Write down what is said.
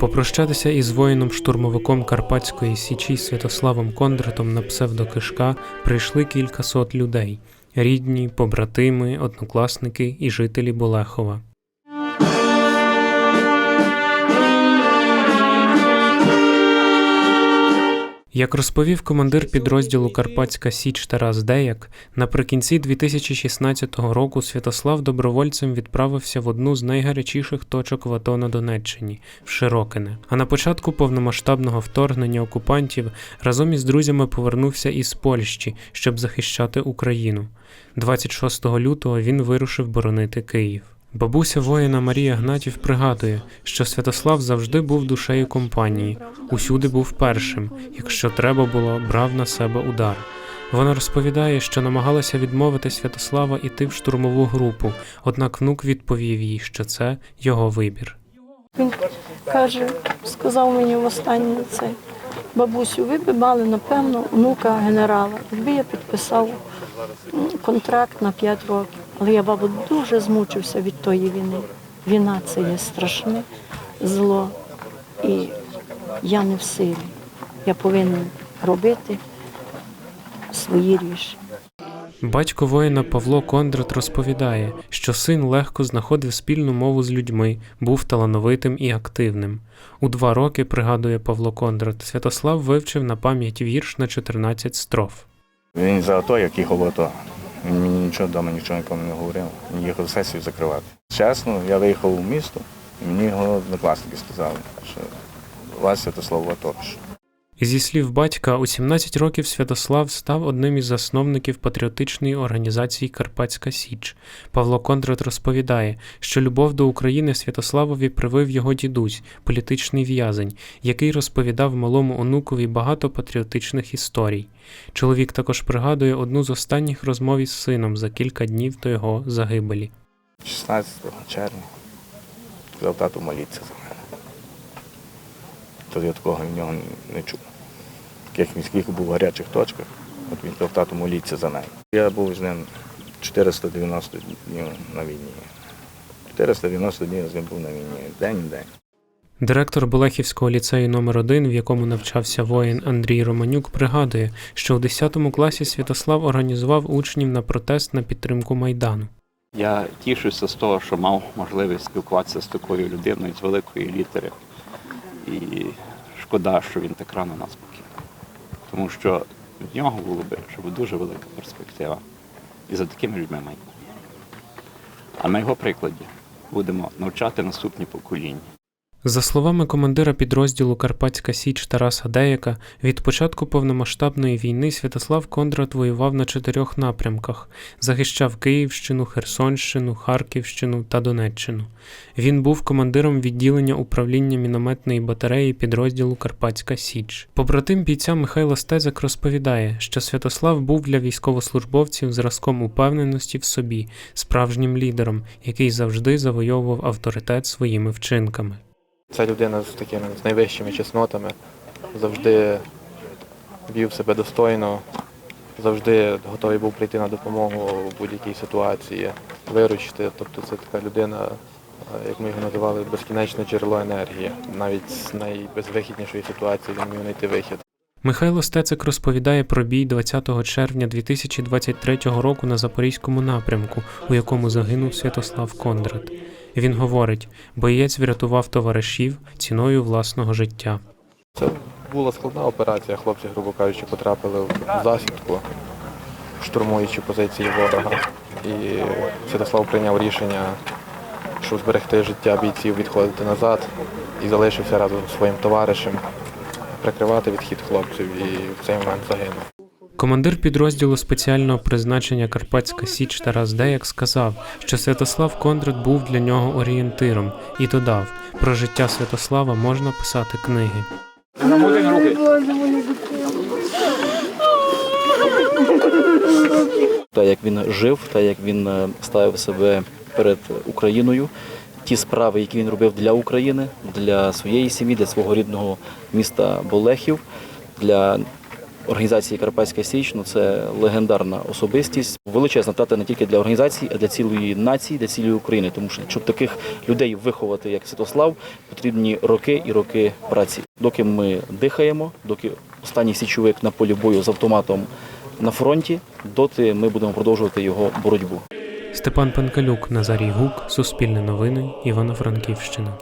Попрощатися із воїном-штурмовиком Карпатської січі Святославом Кондратом на псевдокишка прийшли кілька сот людей рідні, побратими, однокласники і жителі Болехова. Як розповів командир підрозділу Карпатська Січ Тарас Деяк, наприкінці 2016 року Святослав добровольцем відправився в одну з найгарячіших точок в АТО на Донеччині в Широкине. А на початку повномасштабного вторгнення окупантів разом із друзями повернувся із Польщі, щоб захищати Україну. 26 лютого він вирушив боронити Київ. Бабуся воїна Марія Гнатів пригадує, що Святослав завжди був душею компанії, усюди був першим, якщо треба було, брав на себе удар. Вона розповідає, що намагалася відмовити Святослава іти в штурмову групу, однак внук відповів їй, що це його вибір. Він каже, сказав мені в останнє це. Бабусю, ви б мали, напевно, внука генерала. Якби я підписав контракт на 5 років. Але я, бабу, дуже змучився від тої війни. Війна це є страшне зло. І я не в силі. Я повинен робити свої рішення. Батько воїна Павло Кондрат розповідає, що син легко знаходив спільну мову з людьми, був талановитим і активним. У два роки, пригадує Павло Кондрат, Святослав вивчив на пам'ять вірш на 14 строф. Він за АТО, як АТо. Він мені нічого вдома нічого нікому не говорив. Він їхав сесію закривати. Чесно, я виїхав у місто, і мені його однокласники сказали, що Вася Святослав в АТО. пішов». Зі слів батька, у 17 років Святослав став одним із засновників патріотичної організації Карпатська Січ. Павло Кондрат розповідає, що любов до України Святославові привив його дідусь, політичний в'язень, який розповідав малому онукові багато патріотичних історій. Чоловік також пригадує одну з останніх розмов із сином за кілька днів до його загибелі. 16 червня. Сказав тату моліться. То я такого в нього не чув. Таких міських був в гарячих точках. От він сказав, тату моліться за мене. Я був з ним 490 днів на війні. 490 днів я з ним був на війні. День і день. Директор Болехівського ліцею номер 1 в якому навчався воїн Андрій Романюк, пригадує, що у 10 класі Святослав організував учнів на протест на підтримку Майдану. Я тішуся з того, що мав можливість спілкуватися з такою людиною з великої літери. І шкода, що він так рано нас покинув. Тому що в нього було б щоб дуже велика перспектива. І за такими людьми майбутнє. А на його прикладі будемо навчати наступні покоління. За словами командира підрозділу Карпатська Січ Тараса Деяка, від початку повномасштабної війни Святослав Кондрат воював на чотирьох напрямках: захищав Київщину, Херсонщину, Харківщину та Донеччину. Він був командиром відділення управління мінометної батареї підрозділу Карпатська Січ. Побратим бійця Михайло Стезик розповідає, що Святослав був для військовослужбовців зразком упевненості в собі, справжнім лідером, який завжди завойовував авторитет своїми вчинками. Це людина з такими з найвищими чеснотами, завжди вів себе достойно, завжди готовий був прийти на допомогу в будь-якій ситуації, виручити. Тобто це така людина, е, як ми його називали, безкінечне джерело енергії. Навіть з найбезвихіднішої ситуації він міг знайти вихід. Михайло Стецик розповідає про бій 20 червня 2023 року на Запорізькому напрямку, у якому загинув Святослав Кондрат. Він говорить, боєць врятував товаришів ціною власного життя. Це була складна операція. Хлопці, грубо кажучи, потрапили в засідку, штурмуючи позиції ворога. І Святослав прийняв рішення, щоб зберегти життя бійців, відходити назад і залишився разом зі своїм товаришем, прикривати відхід хлопців і в цей момент загинув. Командир підрозділу спеціального призначення Карпатська Січ Тарас Деяк сказав, що Святослав Кондрат був для нього орієнтиром і додав, про життя Святослава можна писати книги. та як він жив, та як він е, ставив себе перед Україною. Ті справи, які він робив для України, для своєї сім'ї, для свого рідного міста Болехів, для організації Карпатська Січ ну, це легендарна особистість, величезна втрата не тільки для організації, а для цілої нації, для цілої України. Тому що щоб таких людей виховати, як Святослав, потрібні роки і роки праці. Доки ми дихаємо, доки останній січовик на полі бою з автоматом на фронті, доти ми будемо продовжувати його боротьбу. Степан Пенкалюк, Назарій Гук, Суспільне новини, Івано-Франківщина.